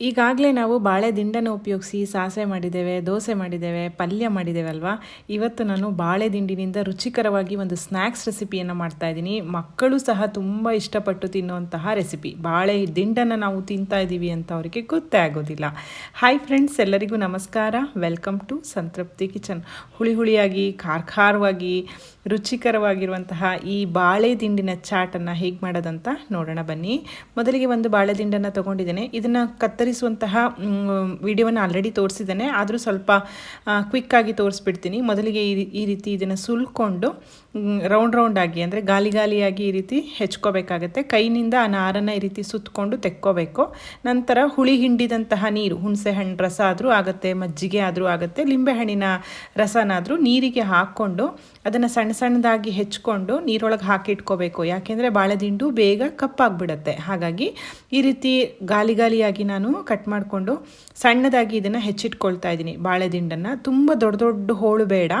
ಈಗಾಗಲೇ ನಾವು ಬಾಳೆ ದಿಂಡನ್ನು ಉಪಯೋಗಿಸಿ ಸಾಸಿವೆ ಮಾಡಿದ್ದೇವೆ, ದೋಸೆ ಮಾಡಿದ್ದೇವೆ, ಪಲ್ಯ ಮಾಡಿದ್ದೇವೆ ಅಲ್ವಾ? ಇವತ್ತು ನಾನು ಬಾಳೆ ದಿಂಡಿನಿಂದ ರುಚಿಕರವಾಗಿ ಒಂದು ಸ್ನ್ಯಾಕ್ಸ್ ರೆಸಿಪಿಯನ್ನು ಮಾಡ್ತಾ ಇದ್ದೀನಿ. ಮಕ್ಕಳು ಸಹ ತುಂಬ ಇಷ್ಟಪಟ್ಟು ತಿನ್ನುವಂತಹ ರೆಸಿಪಿ. ಬಾಳೆ ದಿಂಡನ್ನು ನಾವು ತಿಂತಾ ಇದ್ದೀವಿ ಅಂತ ಅವರಿಗೆ ಗೊತ್ತೇ ಆಗೋದಿಲ್ಲ. ಹಾಯ್ ಫ್ರೆಂಡ್ಸ್ ಎಲ್ಲರಿಗೂ ನಮಸ್ಕಾರ. Welcome to Santrupti kitchen. ಹುಳಿ ಹುಳಿಯಾಗಿ ಖಾರ ಖಾರವಾಗಿ ರುಚಿಕರವಾಗಿರುವಂತಹ ಈ ಬಾಳೆ ದಿಂಡಿನ ಚಾಟನ್ನು ಹೇಗೆ ಮಾಡೋದಂತ ನೋಡೋಣ ಬನ್ನಿ. ಮೊದಲಿಗೆ ಒಂದು ಬಾಳೆ ದಿಂಡನ್ನು ತೊಗೊಂಡಿದ್ದೇನೆ. ಇದನ್ನು ಕತ್ತರಿಸುವಂತಹ ವಿಡಿಯೋವನ್ನು ಆಲ್ರೆಡಿ ತೋರಿಸಿದ್ದೇನೆ. ಆದರೂ ಸ್ವಲ್ಪ ಕ್ವಿಕ್ಕಾಗಿ ತೋರಿಸ್ಬಿಡ್ತೀನಿ. ಮೊದಲಿಗೆ ಈ ರೀತಿ ಇದನ್ನು ಸುಲ್ಕೊಂಡು ರೌಂಡ್ ರೌಂಡ್ ಆಗಿ, ಅಂದರೆ ಗಾಲಿ ಗಾಲಿಯಾಗಿ ಈ ರೀತಿ ಹೆಚ್ಕೋಬೇಕಾಗತ್ತೆ. ಕೈನಿಂದ ಆ ನಾರನ್ನು ಈ ರೀತಿ ಸುತ್ತಕೊಂಡು ತೆಕ್ಕೋಬೇಕು. ನಂತರ ಹುಳಿ ಹಿಂಡಿದಂತಹ ನೀರು, ಹುಣಸೆ ಹಣ್ಣು ರಸ ಆದರೂ ಆಗುತ್ತೆ, ಮಜ್ಜಿಗೆ ಆದರೂ ಆಗುತ್ತೆ, ಲಿಂಬೆಹಣ್ಣಿನ ರಸನಾದರೂ ನೀರಿಗೆ ಹಾಕ್ಕೊಂಡು ಅದನ್ನು ಸಣ್ಣ ಸಣ್ಣದಾಗಿ ಹೆಚ್ಕೊಂಡು ನೀರೊಳಗೆ ಹಾಕಿ ಇಟ್ಕೋಬೇಕು ಯಾಕೆಂದರೆ ಬಾಳೆದಿಂಡು ಬೇಗ ಕಪ್ಪಾಗಿಬಿಡತ್ತೆ. ಹಾಗಾಗಿ ಈ ರೀತಿ ಗಾಲಿ ಗಾಲಿಯಾಗಿ ನಾನು ಕಟ್ ಮಾಡಿಕೊಂಡು ಸಣ್ಣದಾಗಿ ಇದನ್ನು ಹೆಚ್ಚಿಟ್ಕೊಳ್ತಾ ಇದ್ದೀನಿ. ಬಾಳೆದಿಂಡನ್ನು ತುಂಬ ದೊಡ್ಡ ದೊಡ್ಡ ಹೋಳು ಬೇಡ.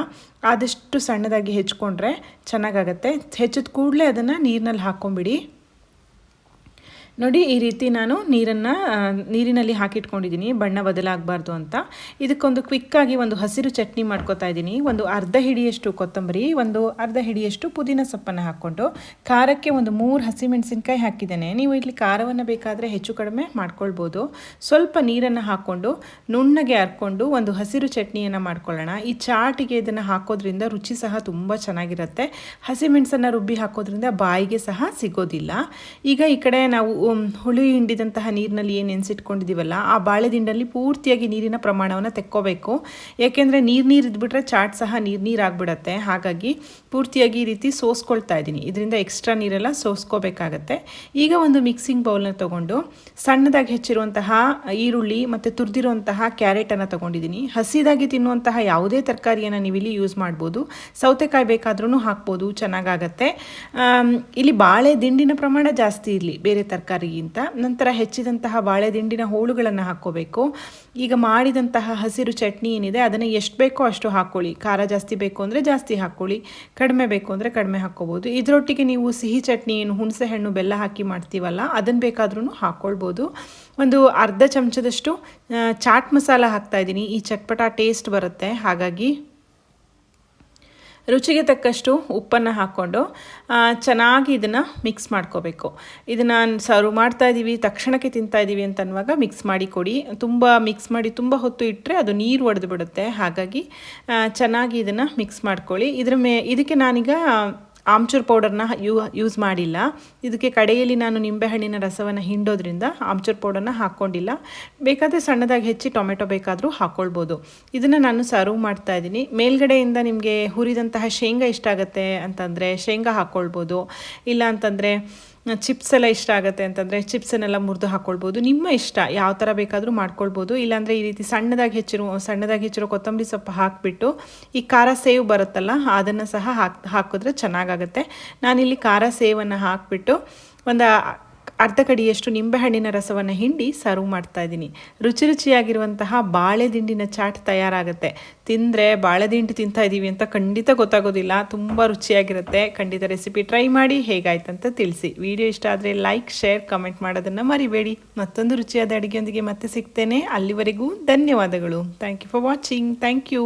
ಆದಷ್ಟು ಸಣ್ಣದಾಗಿ ಹೆಚ್ಕೊಂಡ್ರೆ ಚೆನ್ನಾಗಾಗತ್ತೆ. ಹೆಚ್ಚಿದ ಕೂಡಲೇ ಅದನ್ನು ನೀರಿನಲ್ಲಿ ಹಾಕ್ಕೊಂಬಿಡಿ. ನೋಡಿ, ಈ ರೀತಿ ನಾನು ನೀರನ್ನು ನೀರಿನಲ್ಲಿ ಹಾಕಿಟ್ಕೊಂಡಿದ್ದೀನಿ. ಬಣ್ಣ ಬದಲಾಗಬಾರ್ದು ಅಂತ. ಇದಕ್ಕೊಂದು ಕ್ವಿಕ್ಕಾಗಿ ಒಂದು ಹಸಿರು ಚಟ್ನಿ ಮಾಡ್ಕೋತಾ ಇದ್ದೀನಿ. ಒಂದು ಅರ್ಧ ಹಿಡಿಯಷ್ಟು ಕೊತ್ತಂಬರಿ, ಒಂದು ಅರ್ಧ ಹಿಡಿಯಷ್ಟು ಪುದೀನ ಸೊಪ್ಪನ್ನು ಹಾಕ್ಕೊಂಡು ಖಾರಕ್ಕೆ ಒಂದು ಮೂರು ಹಸಿಮೆಣಸಿನ್ಕಾಯಿ ಹಾಕಿದ್ದೇನೆ. ನೀವು ಇಲ್ಲಿ ಖಾರವನ್ನು ಬೇಕಾದರೆ ಹೆಚ್ಚು ಕಡಿಮೆ ಮಾಡ್ಕೊಳ್ಬೋದು. ಸ್ವಲ್ಪ ನೀರನ್ನು ಹಾಕ್ಕೊಂಡು ನುಣ್ಣಗೆ ಹರ್ಕೊಂಡು ಒಂದು ಹಸಿರು ಚಟ್ನಿಯನ್ನು ಮಾಡ್ಕೊಳ್ಳೋಣ. ಈ ಚಾಟಿಗೆ ಇದನ್ನು ಹಾಕೋದ್ರಿಂದ ರುಚಿ ಸಹ ತುಂಬ ಚೆನ್ನಾಗಿರುತ್ತೆ. ಹಸಿಮೆಣಸನ್ನು ರುಬ್ಬಿ ಹಾಕೋದ್ರಿಂದ ಬಾಯಿಗೆ ಸಹ ಸಿಗೋದಿಲ್ಲ. ಈಗ ಈ ಕಡೆ ನಾವು ಹುಳಿ ಹಿಂಡಿದಂತಹ ನೀರಿನಲ್ಲಿ ಏನು ನೆನೆಸಿಟ್ಕೊಂಡಿದ್ದೀವಲ್ಲ ಆ ಬಾಳೆ ದಿಂಡಲ್ಲಿ ಪೂರ್ತಿಯಾಗಿ ನೀರಿನ ಪ್ರಮಾಣವನ್ನು ತೆಕ್ಕೋಬೇಕು. ಯಾಕೆಂದರೆ ನೀರು ನೀರು ಇದ್ಬಿಟ್ರೆ ಚಾಟ್ ಸಹ ನೀರು ನೀರು ಆಗಿಬಿಡತ್ತೆ. ಹಾಗಾಗಿ ಪೂರ್ತಿಯಾಗಿ ಈ ರೀತಿ ಸೋಸ್ಕೊಳ್ತಾ ಇದ್ದೀನಿ. ಇದರಿಂದ ಎಕ್ಸ್ಟ್ರಾ ನೀರೆಲ್ಲ ಸೋಸ್ಕೋಬೇಕಾಗತ್ತೆ. ಈಗ ಒಂದು ಮಿಕ್ಸಿಂಗ್ ಬೌಲ್ನ ತೊಗೊಂಡು ಸಣ್ಣದಾಗಿ ಹೆಚ್ಚಿರುವಂತಹ ಈರುಳ್ಳಿ ಮತ್ತು ತುರಿದಿರುವಂತಹ ಕ್ಯಾರೆಟನ್ನು ತೊಗೊಂಡಿದ್ದೀನಿ. ಹಸಿದಾಗಿ ತಿನ್ನುವಂತಹ ಯಾವುದೇ ತರಕಾರಿಯನ್ನು ನೀವು ಇಲ್ಲಿ ಯೂಸ್ ಮಾಡ್ಬೋದು. ಸೌತೆಕಾಯಿ ಬೇಕಾದ್ರೂ ಹಾಕ್ಬೋದು, ಚೆನ್ನಾಗಾಗತ್ತೆ. ಇಲ್ಲಿ ಬಾಳೆ, ದಿಂಡಿನ ಪ್ರಮಾಣ ಜಾಸ್ತಿ ಇರಲಿ. ಬೇರೆ ತರಕಾರಿ ತರಕಾರಿಗಿಂತ. ನಂತರ ಹೆಚ್ಚಿದಂತಹ ಬಾಳೆದಿಂಡಿನ ಹೋಳುಗಳನ್ನು ಹಾಕ್ಕೋಬೇಕು. ಈಗ ಮಾಡಿದಂತಹ ಹಸಿರು ಚಟ್ನಿ ಏನಿದೆ, ಅದನ್ನು ಎಷ್ಟು ಬೇಕೋ ಅಷ್ಟು ಹಾಕ್ಕೊಳ್ಳಿ ಖಾರ ಜಾಸ್ತಿ ಬೇಕು ಅಂದರೆ ಜಾಸ್ತಿ ಹಾಕ್ಕೊಳ್ಳಿ ಕಡಿಮೆ ಬೇಕು ಅಂದರೆ ಕಡಿಮೆ ಹಾಕ್ಕೋಬೋದು. ಇದರೊಟ್ಟಿಗೆ ನೀವು ಸಿಹಿ ಚಟ್ನಿ ಏನು ಹುಣಸೆ ಹಣ್ಣು ಬೆಲ್ಲ ಹಾಕಿ ಮಾಡ್ತೀವಲ್ಲ ಅದನ್ನು ಬೇಕಾದ್ರೂ ಹಾಕ್ಕೊಳ್ಬೋದು ಒಂದು ಅರ್ಧ ಚಮಚದಷ್ಟು ಚಾಟ್ ಮಸಾಲ ಹಾಕ್ತಾ ಇದ್ದೀನಿ. ಈ ಚಟ್ಪಟ ಟೇಸ್ಟ್ ಬರುತ್ತೆ. ಹಾಗಾಗಿ ರುಚಿಗೆ ತಕ್ಕಷ್ಟು ಉಪ್ಪನ್ನು ಹಾಕ್ಕೊಂಡು ಚೆನ್ನಾಗಿ ಇದನ್ನು ಮಿಕ್ಸ್ ಮಾಡ್ಕೋಬೇಕು. ಇದನ್ನು ಸರ್ವ್ ಮಾಡ್ತಾ ಇದ್ದೀವಿ ತಕ್ಷಣಕ್ಕೆ ತಿಂತಾ ಇದ್ದೀವಿ ಅಂತ ಅನ್ನುವಾಗ ಮಿಕ್ಸ್ ಮಾಡಿ ಕೊಡಿ. ತುಂಬ ಮಿಕ್ಸ್ ಮಾಡಿ ತುಂಬ ಹೊತ್ತು ಇಟ್ಟರೆ ಅದು ನೀರು ಒಡೆದು ಬಿಡುತ್ತೆ. ಹಾಗಾಗಿ ಚೆನ್ನಾಗಿ ಇದನ್ನು ಮಿಕ್ಸ್ ಮಾಡ್ಕೊಳ್ಳಿ. ಇದ್ರ ಮೇ, ಇದಕ್ಕೆ ನಾನೀಗ ಆಮ್ಚೂರ್ ಪೌಡರ್ನ ಯೂ, ಯೂಸ್ ಮಾಡಿಲ್ಲ. ಇದಕ್ಕೆ ಕಡೆಯಲ್ಲಿ ನಾನು ನಿಂಬೆಹಣ್ಣಿನ ರಸವನ್ನು ಹಿಂಡೋದ್ರಿಂದ ಆಮ್ಚೂರ್ ಪೌಡರ್ನ ಹಾಕ್ಕೊಂಡಿಲ್ಲ. ಬೇಕಾದರೆ ಸಣ್ಣದಾಗಿ ಹೆಚ್ಚಿ ಟೊಮೆಟೊ ಬೇಕಾದರೂ ಹಾಕ್ಕೊಳ್ಬೋದು ಇದನ್ನು ನಾನು ಸರ್ವ್ ಮಾಡ್ತಾ ಇದ್ದೀನಿ. ಮೇಲ್ಗಡೆಯಿಂದ ನಿಮಗೆ ಹುರಿದಂತಹ ಶೇಂಗಾ ಇಷ್ಟ ಆಗುತ್ತೆ ಅಂತಂದರೆ ಶೇಂಗಾ ಹಾಕ್ಕೊಳ್ಬೋದು ಇಲ್ಲ ಅಂತಂದರೆ ಚಿಪ್ಸ್ ಎಲ್ಲ ಇಷ್ಟ ಆಗುತ್ತೆ ಅಂತಂದರೆ ಚಿಪ್ಸನ್ನೆಲ್ಲ ಮುರಿದು ಹಾಕ್ಕೊಳ್ಬೋದು ನಿಮ್ಮ ಇಷ್ಟ, ಯಾವ ಥರ ಬೇಕಾದರೂ ಮಾಡ್ಕೊಳ್ಬೋದು. ಇಲ್ಲಾಂದರೆ ಈ ರೀತಿ ಸಣ್ಣದಾಗಿ ಹೆಚ್ಚಿರೋ ಸಣ್ಣದಾಗಿ ಹೆಚ್ಚಿರೋ ಕೊತ್ತಂಬರಿ ಸೊಪ್ಪು ಹಾಕಿಬಿಟ್ಟು ಈ ಖಾರ ಸೇವ್ ಬರುತ್ತಲ್ಲ, ಅದನ್ನು ಸಹ ಹಾಕಿ, ಹಾಕಿದ್ರೆ ಚೆನ್ನಾಗಾಗುತ್ತೆ. ನಾನಿಲ್ಲಿ ಖಾರ ಸೇವನ್ನು ಹಾಕಿಬಿಟ್ಟು ಒಂದು ಅರ್ಧ ಕಡಿಯಷ್ಟು ನಿಂಬೆಹಣ್ಣಿನ ರಸವನ್ನು ಹಿಂಡಿ ಸರ್ವ್ ಮಾಡ್ತಾ ಇದ್ದೀನಿ. ರುಚಿ ರುಚಿಯಾಗಿರುವಂತಹ ಬಾಳೆ ದಿಂಡಿನ ಚಾಟ್ ತಯಾರಾಗುತ್ತೆ. ತಿಂದರೆ ಬಾಳೆ ದಿಂಡಿ ತಿಂತಾ ಇದ್ದೀವಿ ಅಂತ ಖಂಡಿತ ಗೊತ್ತಾಗೋದಿಲ್ಲ. ತುಂಬ ರುಚಿಯಾಗಿರುತ್ತೆ. ಖಂಡಿತ ರೆಸಿಪಿ ಟ್ರೈ ಮಾಡಿ ಹೇಗಾಯ್ತಂತ ತಿಳಿಸಿ. ವಿಡಿಯೋ ಇಷ್ಟ ಆದರೆ ಲೈಕ್ ಶೇರ್ ಕಮೆಂಟ್ ಮಾಡೋದನ್ನು ಮರಿಬೇಡಿ. ಮತ್ತೊಂದು ರುಚಿಯಾದ ಅಡುಗೆಯೊಂದಿಗೆ ಮತ್ತೆ ಸಿಗ್ತೇನೆ. ಅಲ್ಲಿವರೆಗೂ ಧನ್ಯವಾದಗಳು. Thank you for watching thank you